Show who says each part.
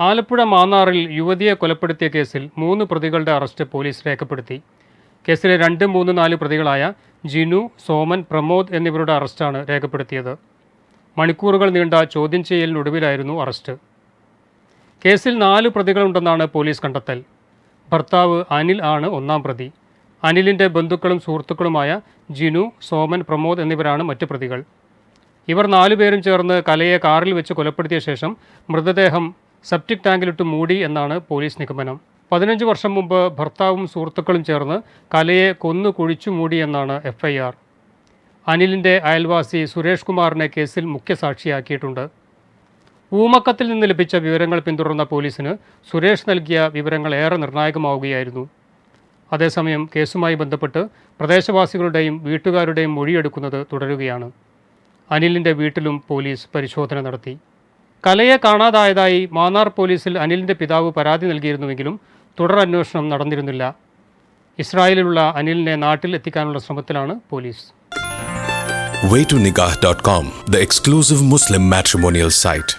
Speaker 1: ആലപ്പുഴ മാന്നാറിൽ യുവതിയെ കൊലപ്പെടുത്തിയ കേസിൽ മൂന്ന് പ്രതികളുടെ അറസ്റ്റ് പോലീസ് രേഖപ്പെടുത്തി. കേസിലെ രണ്ട് മൂന്ന് നാല് പ്രതികളായ ജിനു സോമൻ പ്രമോദ് എന്നിവരുടെ അറസ്റ്റാണ് രേഖപ്പെടുത്തിയത്. മണിക്കൂറുകൾ നീണ്ട ചോദ്യം ചെയ്യലിനൊടുവിലായിരുന്നു അറസ്റ്റ്. കേസിൽ നാല് പ്രതികളുണ്ടെന്നാണ് പോലീസ് കണ്ടെത്തൽ. ഭർത്താവ് അനിൽ ആണ് ഒന്നാം പ്രതി. അനിലിന്റെ ബന്ധുക്കളും സുഹൃത്തുക്കളുമായ ജിനു സോമൻ പ്രമോദ് എന്നിവരാണ് മറ്റു പ്രതികൾ. ഇവർ നാലുപേരും ചേർന്ന് കലയെ കാറിൽ വെച്ച് കൊലപ്പെടുത്തിയ ശേഷം മൃതദേഹം സെപ്റ്റിക് ടാങ്കിലിട്ട് മൂടി എന്നാണ് പോലീസ് നിഗമനം. പതിനഞ്ച് വർഷം മുമ്പ് ഭർത്താവും സുഹൃത്തുക്കളും ചേർന്ന് കലയെ കൊന്നു കുഴിച്ചു മൂടി എന്നാണ് എഫ്ഐആർ. അനിലിന്റെ അയൽവാസി സുരേഷ് കുമാറിനെ കേസിൽ മുഖ്യസാക്ഷിയാക്കിയിട്ടുണ്ട്. ഊമക്കത്തിൽ നിന്ന് ലഭിച്ച വിവരങ്ങൾ പിന്തുടർന്ന പോലീസിന് സുരേഷ് നൽകിയ വിവരങ്ങൾ ഏറെ നിർണായകമാവുകയായിരുന്നു. അതേസമയം കേസുമായി ബന്ധപ്പെട്ട് പ്രദേശവാസികളുടെയും വീട്ടുകാരുടെയും മൊഴിയെടുക്കുന്നത് തുടരുകയാണ്. അനിലിന്റെ വീട്ടിലും പോലീസ് പരിശോധന നടത്തി. കലയെ കാണാതായതായി മാന്നാർ പോലീസിൽ അനിലിന്റെ പിതാവ് പരാതി നൽകിയിരുന്നുവെങ്കിലും തുടർ അന്വേഷണം നടന്നിരുന്നില്ല ഇസ്രായേലിലുള്ള അനിലിനെ നാട്ടിൽ എത്തിക്കാനുള്ള ശ്രമത്തിലാണ് police
Speaker 2: waytonikah.com, the exclusive Muslim matrimonial site.